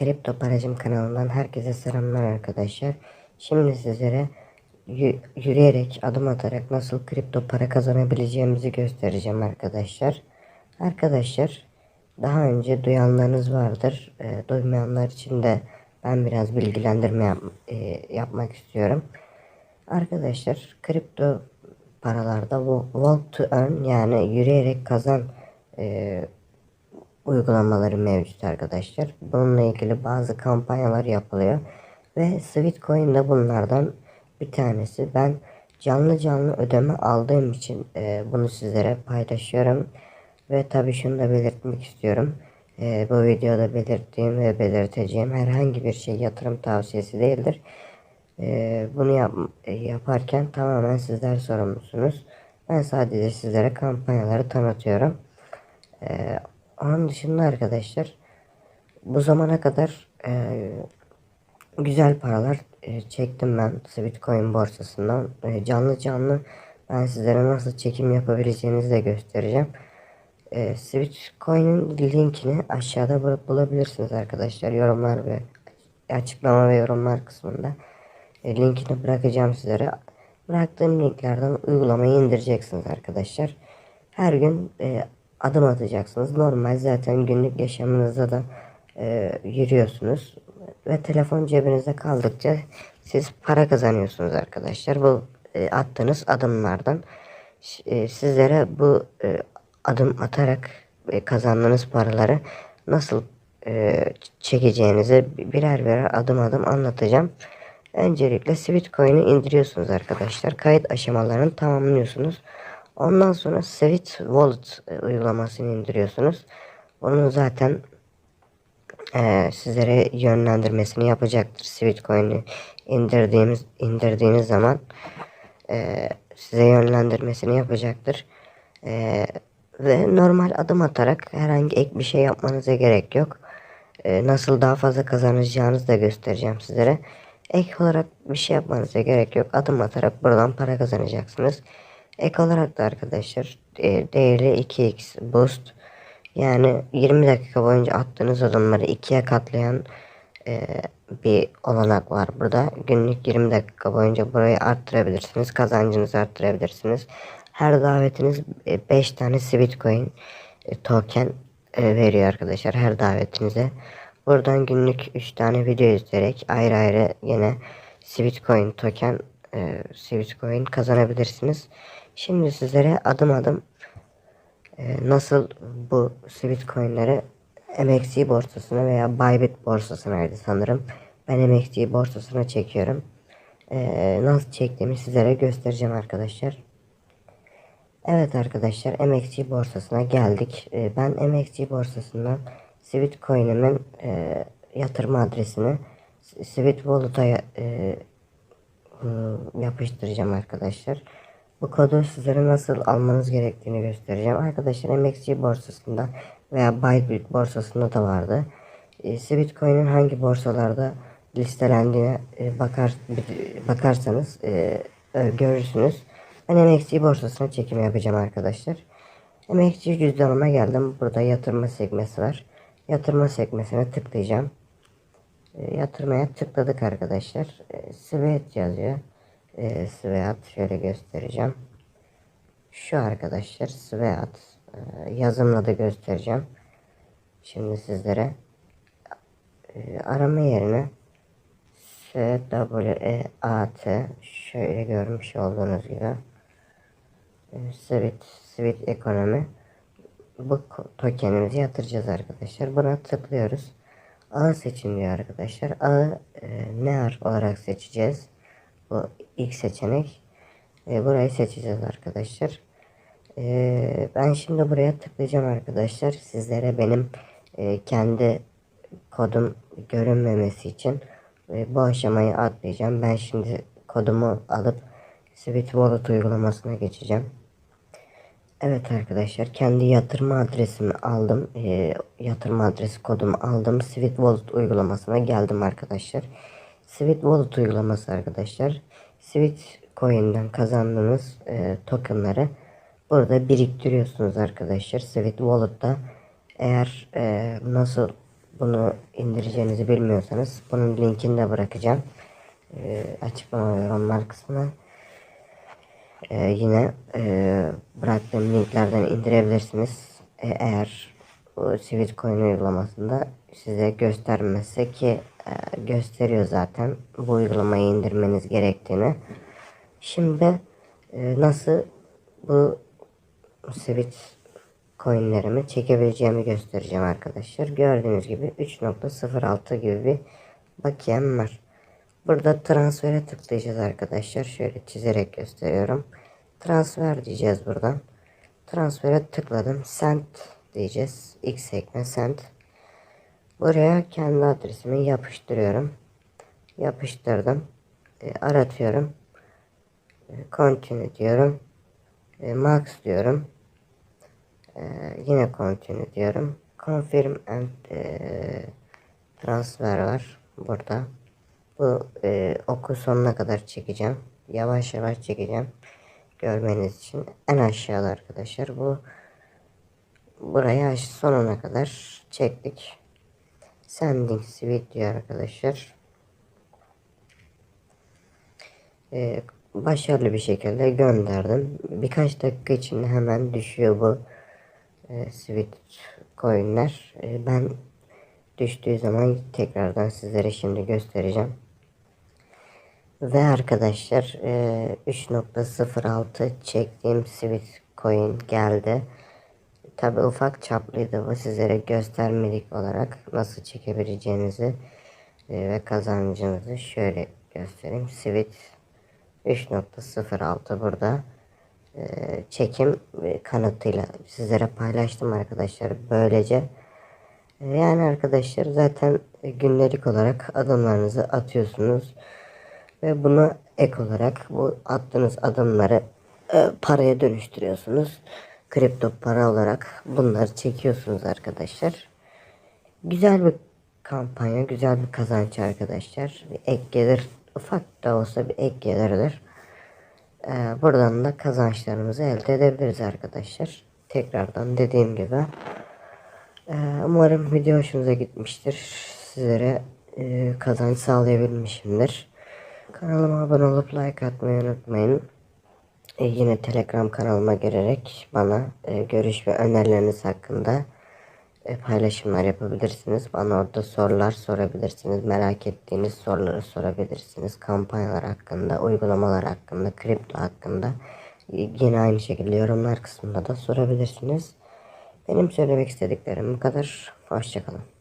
Kripto Paracım kanalından herkese selamlar arkadaşlar. Şimdi sizlere yü- yürüyerek adım atarak nasıl kripto para kazanabileceğimizi göstereceğim arkadaşlar. Arkadaşlar daha önce duyanlarınız vardır. E, duymayanlar için de ben biraz bilgilendirme yap- e, yapmak istiyorum. Arkadaşlar kripto paralarda bu walk to earn yani yürüyerek kazan e, uygulamaları mevcut arkadaşlar. Bununla ilgili bazı kampanyalar yapılıyor. Ve Sweetcoin de bunlardan bir tanesi. Ben canlı canlı ödeme aldığım için e, bunu sizlere paylaşıyorum. Ve tabii şunu da belirtmek istiyorum. E, bu videoda belirttiğim ve belirteceğim herhangi bir şey yatırım tavsiyesi değildir. E, bunu yap, e, yaparken tamamen sizler sorumlusunuz. Ben sadece sizlere kampanyaları tanıtıyorum. Ee, onun dışında arkadaşlar bu zamana kadar e, güzel paralar e, çektim ben Bitcoin borsasından. E, canlı canlı ben sizlere nasıl çekim yapabileceğinizi de göstereceğim. E, Bitcoin'in linkini aşağıda bul- bulabilirsiniz arkadaşlar. Yorumlar ve açıklama ve yorumlar kısmında. E, linkini bırakacağım sizlere. Bıraktığım linklerden uygulamayı indireceksiniz arkadaşlar. Her gün e, adım atacaksınız. Normal zaten günlük yaşamınızda da e, yürüyorsunuz. Ve telefon cebinizde kaldıkça siz para kazanıyorsunuz arkadaşlar. Bu e, attığınız adımlardan e, sizlere bu e, adım atarak e, kazandığınız paraları nasıl e, çekeceğinizi birer birer adım adım anlatacağım. Öncelikle Sweetcoin'i indiriyorsunuz arkadaşlar. Kayıt aşamalarını tamamlıyorsunuz. Ondan sonra Sweet Wallet e, uygulamasını indiriyorsunuz. Onun zaten e, sizlere yönlendirmesini yapacaktır. Sweetcoin'i indirdiğimiz indirdiğiniz zaman e, size yönlendirmesini yapacaktır. E, ve normal adım atarak herhangi ek bir şey yapmanıza gerek yok. E, nasıl daha fazla kazanacağınızı da göstereceğim sizlere. Ek olarak bir şey yapmanıza gerek yok. Adım atarak buradan para kazanacaksınız. Ek olarak da arkadaşlar e, değerli 2x boost yani 20 dakika boyunca attığınız adımları ikiye katlayan e, bir olanak var burada. Günlük 20 dakika boyunca burayı arttırabilirsiniz. Kazancınızı arttırabilirsiniz. Her davetiniz 5 tane Sweetcoin e, token e, veriyor arkadaşlar her davetinize. Buradan günlük 3 tane video izleyerek ayrı ayrı yine Sweetcoin token e, Sweetcoin kazanabilirsiniz. Şimdi sizlere adım adım e, nasıl bu Sweetcoin'leri MXC borsasına veya Bybit borsasınaydı sanırım. Ben MXC borsasına çekiyorum. E, nasıl çektiğimi sizlere göstereceğim arkadaşlar. Evet arkadaşlar MXC borsasına geldik. E, ben MXC borsasından Sweetcoin'imin e, yatırım adresini Sweet Wallet'a e, yapıştıracağım arkadaşlar. Bu kodu sizlere nasıl almanız gerektiğini göstereceğim. Arkadaşlar MXC borsasında veya Bybit borsasında da vardı. E, Sweetcoin'in hangi borsalarda listelendiğine e, bakar bakarsanız e, e, görürsünüz. Ben MXC borsasına çekim yapacağım arkadaşlar. MXC cüzdanıma geldim. Burada yatırma sekmesi var. Yatırma sekmesine tıklayacağım. E, yatırmaya tıkladık arkadaşlar. E, Sweat yazıyor. E, Sweat şöyle göstereceğim. Şu arkadaşlar Sweat e, yazımla da göstereceğim. Şimdi sizlere e, arama yerine S W E A T şöyle görmüş olduğunuz gibi e, Sweet Sweet ekonomi bu tokenimizi yatıracağız arkadaşlar. Buna tıklıyoruz. Ağı seçin diyor arkadaşlar. Ağı e, ne harf olarak seçeceğiz? Bu ilk seçenek. E, burayı seçeceğiz arkadaşlar. E, ben şimdi buraya tıklayacağım arkadaşlar. Sizlere benim e, kendi kodum görünmemesi için e, bu aşamayı atlayacağım. Ben şimdi kodumu alıp Sweet uygulamasına geçeceğim. Evet arkadaşlar kendi yatırma adresimi aldım. Ee, yatırma adresi kodumu aldım. Sweet Wallet uygulamasına geldim arkadaşlar. Sweet Wallet uygulaması arkadaşlar. Sweet Coin'den kazandığınız e, tokenları burada biriktiriyorsunuz arkadaşlar. Sweet Wallet'ta eğer e, nasıl bunu indireceğinizi bilmiyorsanız bunun linkini de bırakacağım. Ee, açıklama yorumlar kısmına. Ee, yine e, bıraktığım linklerden indirebilirsiniz. Ee, eğer bu Sweet Coin uygulamasında size göstermezse ki e, gösteriyor zaten bu uygulamayı indirmeniz gerektiğini. Şimdi e, nasıl bu Sweet coinlerimi çekebileceğimi göstereceğim arkadaşlar. Gördüğünüz gibi 3.06 gibi bir bakiyem var. Burada transfere tıklayacağız arkadaşlar. Şöyle çizerek gösteriyorum. Transfer diyeceğiz buradan. Transfere tıkladım. Send diyeceğiz. X ekle send. Buraya kendi adresimi yapıştırıyorum. Yapıştırdım. E, aratıyorum. E, continue diyorum. E, max diyorum. E, yine continue diyorum. Confirm and e, transfer var burada. Bu e, oku sonuna kadar çekeceğim. Yavaş yavaş çekeceğim. Görmeniz için. En aşağıda arkadaşlar. Bu buraya sonuna kadar çektik. Sending sweet diyor arkadaşlar. Ee, başarılı bir şekilde gönderdim. Birkaç dakika içinde hemen düşüyor bu e, sweet coinler. E, ben düştüğü zaman tekrardan sizlere şimdi göstereceğim. Ve arkadaşlar e, 3.06 çektiğim sweet coin geldi. Tabi ufak çaplıydı bu sizlere göstermelik olarak nasıl çekebileceğinizi e, ve kazancınızı şöyle göstereyim. Sweet 3.06 burada e, çekim e, kanıtıyla sizlere paylaştım arkadaşlar. Böylece e, yani arkadaşlar zaten günlük olarak adımlarınızı atıyorsunuz ve bunu ek olarak bu attığınız adımları e, paraya dönüştürüyorsunuz. Kripto para olarak bunları çekiyorsunuz arkadaşlar. Güzel bir kampanya, güzel bir kazanç arkadaşlar. Bir ek gelir, ufak da olsa bir ek gelirdir. Ee, buradan da kazançlarımızı elde edebiliriz arkadaşlar. Tekrardan dediğim gibi. Ee, umarım video hoşunuza gitmiştir. Sizlere e, kazanç sağlayabilmişimdir. Kanalıma abone olup like atmayı unutmayın. E, yine Telegram kanalıma girerek bana e, görüş ve önerileriniz hakkında e, paylaşımlar yapabilirsiniz. Bana orada sorular sorabilirsiniz. Merak ettiğiniz soruları sorabilirsiniz. Kampanyalar hakkında, uygulamalar hakkında, kripto hakkında e, yine aynı şekilde yorumlar kısmında da sorabilirsiniz. Benim söylemek istediklerim bu kadar. Hoşçakalın.